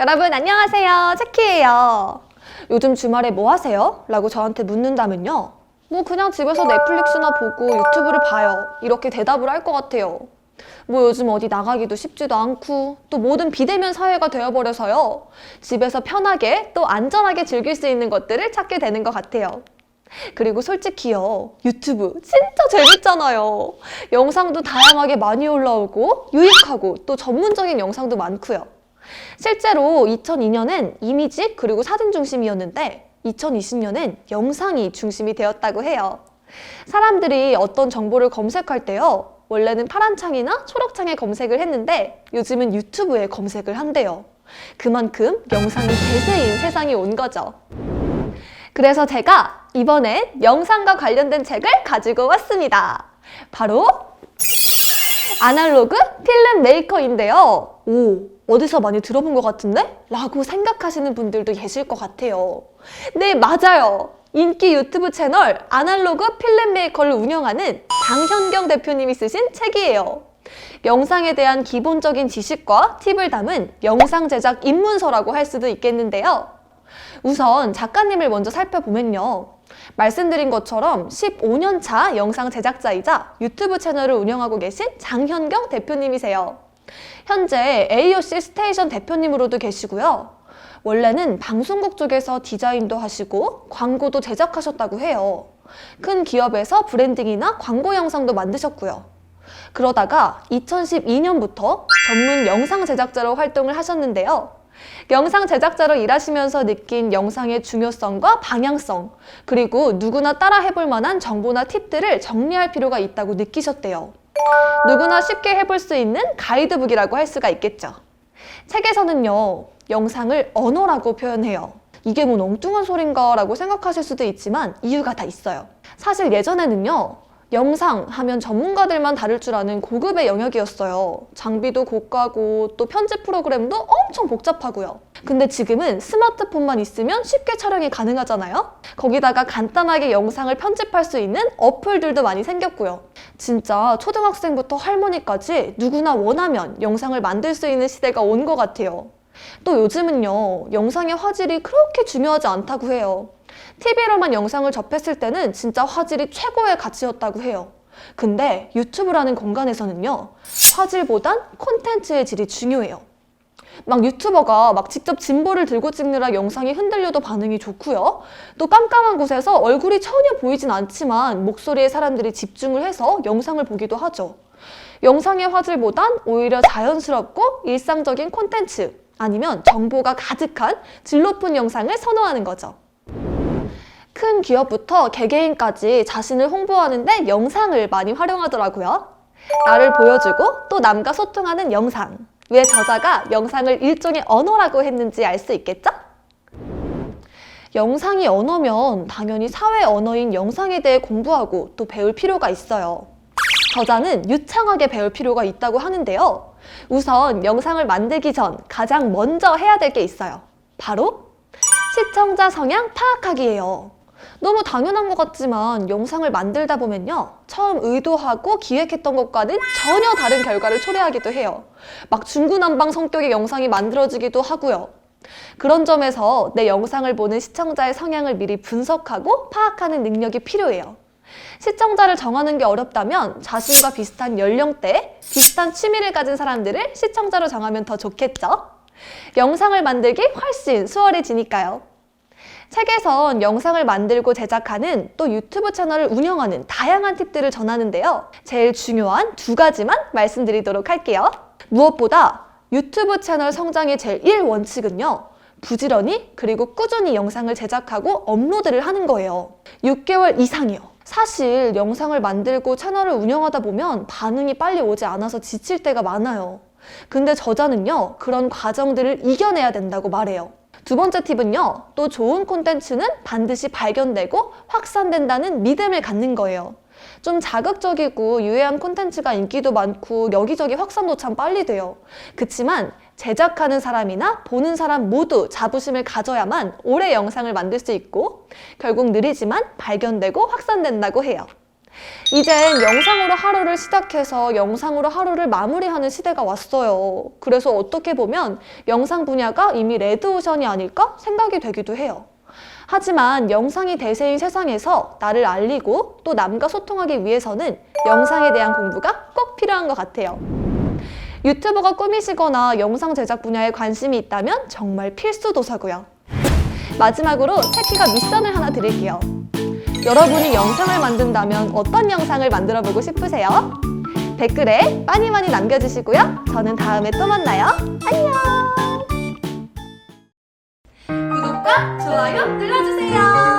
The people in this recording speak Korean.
여러분 안녕하세요. 체키예요. 요즘 주말에 뭐 하세요? 라고 저한테 묻는다면요. 뭐 그냥 집에서 넷플릭스나 보고 유튜브를 봐요. 이렇게 대답을 할 것 같아요. 뭐 요즘 어디 나가기도 쉽지도 않고 또 모든 비대면 사회가 되어버려서요. 집에서 편하게 또 안전하게 즐길 수 있는 것들을 찾게 되는 것 같아요. 그리고 솔직히요, 유튜브 진짜 재밌잖아요. 영상도 다양하게 많이 올라오고, 유익하고, 또 전문적인 영상도 많고요. 실제로 2002년엔 이미지 그리고 사진 중심이었는데, 2020년엔 영상이 중심이 되었다고 해요. 사람들이 어떤 정보를 검색할 때요, 원래는 파란 창이나 초록 창에 검색을 했는데, 요즘은 유튜브에 검색을 한대요. 그만큼 영상이 대세인 세상이 온 거죠. 그래서 제가 이번엔 영상과 관련된 책을 가지고 왔습니다. 바로 아날로그 필름 메이커인데요. 오, 어디서 많이 들어본 것 같은데? 라고 생각하시는 분들도 계실 것 같아요. 네, 맞아요. 인기 유튜브 채널 아날로그 필름 메이커를 운영하는 장현경 대표님이 쓰신 책이에요. 영상에 대한 기본적인 지식과 팁을 담은 영상 제작 입문서라고 할 수도 있겠는데요. 우선 작가님을 먼저 살펴보면요. 말씀드린 것처럼 15년 차 영상 제작자이자 유튜브 채널을 운영하고 계신 장현경 대표님이세요. 현재 AOC 스테이션 대표님으로도 계시고요. 원래는 방송국 쪽에서 디자인도 하시고 광고도 제작하셨다고 해요. 큰 기업에서 브랜딩이나 광고 영상도 만드셨고요. 그러다가 2012년부터 전문 영상 제작자로 활동을 하셨는데요. 영상 제작자로 일하시면서 느낀 영상의 중요성과 방향성, 그리고 누구나 따라 해볼 만한 정보나 팁들을 정리할 필요가 있다고 느끼셨대요. 누구나 쉽게 해볼 수 있는 가이드북이라고 할 수가 있겠죠. 책에서는요, 영상을 언어라고 표현해요. 이게 뭔 엉뚱한 소린가 라고 생각하실 수도 있지만 이유가 다 있어요. 사실 예전에는요, 영상 하면 전문가들만 다룰 줄 아는 고급의 영역이었어요. 장비도 고가고 또 편집 프로그램도 엄청 복잡하고요. 근데 지금은 스마트폰만 있으면 쉽게 촬영이 가능하잖아요. 거기다가 간단하게 영상을 편집할 수 있는 어플들도 많이 생겼고요. 진짜 초등학생부터 할머니까지 누구나 원하면 영상을 만들 수 있는 시대가 온 것 같아요. 또 요즘은요, 영상의 화질이 그렇게 중요하지 않다고 해요. TV로만 영상을 접했을 때는 진짜 화질이 최고의 가치였다고 해요. 근데 유튜브라는 공간에서는요, 화질보단 콘텐츠의 질이 중요해요. 막 유튜버가 막 직접 짐볼을 들고 찍느라 영상이 흔들려도 반응이 좋고요. 또 깜깜한 곳에서 얼굴이 전혀 보이진 않지만 목소리에 사람들이 집중을 해서 영상을 보기도 하죠. 영상의 화질보단 오히려 자연스럽고 일상적인 콘텐츠 아니면 정보가 가득한 질 높은 영상을 선호하는 거죠. 큰 기업부터 개개인까지 자신을 홍보하는데 영상을 많이 활용하더라고요. 나를 보여주고 또 남과 소통하는 영상. 왜 저자가 영상을 일종의 언어라고 했는지 알 수 있겠죠? 영상이 언어면 당연히 사회 언어인 영상에 대해 공부하고 또 배울 필요가 있어요. 저자는 유창하게 배울 필요가 있다고 하는데요. 우선 영상을 만들기 전 가장 먼저 해야 될 게 있어요. 바로 시청자 성향 파악하기예요. 너무 당연한 것 같지만 영상을 만들다 보면요. 처음 의도하고 기획했던 것과는 전혀 다른 결과를 초래하기도 해요. 막 중구난방 성격의 영상이 만들어지기도 하고요. 그런 점에서 내 영상을 보는 시청자의 성향을 미리 분석하고 파악하는 능력이 필요해요. 시청자를 정하는 게 어렵다면 자신과 비슷한 연령대, 비슷한 취미를 가진 사람들을 시청자로 정하면 더 좋겠죠? 영상을 만들기 훨씬 수월해지니까요. 책에선 영상을 만들고 제작하는 또 유튜브 채널을 운영하는 다양한 팁들을 전하는데요. 제일 중요한 두 가지만 말씀드리도록 할게요. 무엇보다 유튜브 채널 성장의 제일 1원칙은요. 부지런히 그리고 꾸준히 영상을 제작하고 업로드를 하는 거예요. 6개월 이상이요. 사실 영상을 만들고 채널을 운영하다 보면 반응이 빨리 오지 않아서 지칠 때가 많아요. 근데 저자는요, 그런 과정들을 이겨내야 된다고 말해요. 두 번째 팁은요, 또 좋은 콘텐츠는 반드시 발견되고 확산된다는 믿음을 갖는 거예요. 좀 자극적이고 유해한 콘텐츠가 인기도 많고 여기저기 확산도 참 빨리 돼요. 그치만 제작하는 사람이나 보는 사람 모두 자부심을 가져야만 오래 영상을 만들 수 있고 결국 느리지만 발견되고 확산된다고 해요. 이젠 영상으로 하루를 시작해서 영상으로 하루를 마무리하는 시대가 왔어요. 그래서 어떻게 보면 영상 분야가 이미 레드오션이 아닐까 생각이 되기도 해요. 하지만 영상이 대세인 세상에서 나를 알리고 또 남과 소통하기 위해서는 영상에 대한 공부가 꼭 필요한 것 같아요. 유튜버가 꿈이시거나 영상 제작 분야에 관심이 있다면 정말 필수 도서고요. 마지막으로 체키가 미션을 하나 드릴게요. 여러분이 영상을 만든다면 어떤 영상을 만들어 보고 싶으세요? 댓글에 많이 많이 남겨주시고요. 저는 다음에 또 만나요. 안녕! 구독과 좋아요 눌러주세요.